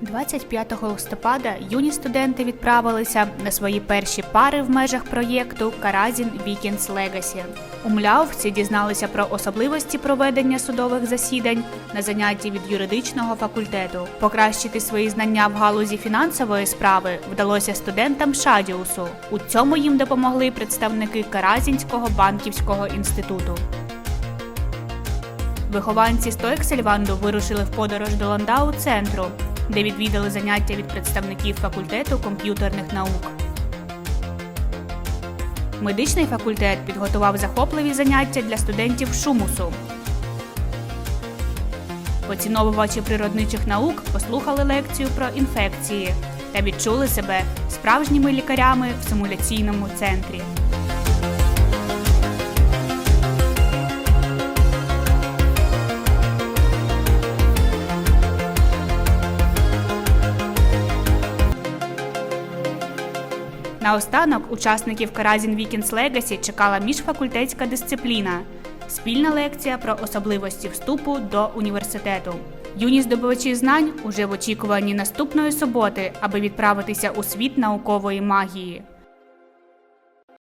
25 листопада юні студенти відправилися на свої перші пари в межах проєкту Каразін Вікінс Легасі. У Мляувці дізналися про особливості проведення судових засідань на занятті від юридичного факультету. Покращити свої знання в галузі фінансової справи вдалося студентам Шадіусу. У цьому їм допомогли представники Каразінського банківського інституту. Вихованці Стоексельванду вирушили в подорож до Ландау центру, де відвідали заняття від представників факультету комп'ютерних наук. Медичний факультет підготував захопливі заняття для студентів Шумусу. Поціновувачі природничих наук послухали лекцію про інфекції та відчули себе справжніми лікарями в симуляційному центрі. Наостанок учасників Каразін Вікінс Легасі чекала міжфакультетська дисципліна спільна лекція про особливості вступу до університету. Юні здобувачі знань уже в очікуванні наступної суботи, аби відправитися у світ наукової магії.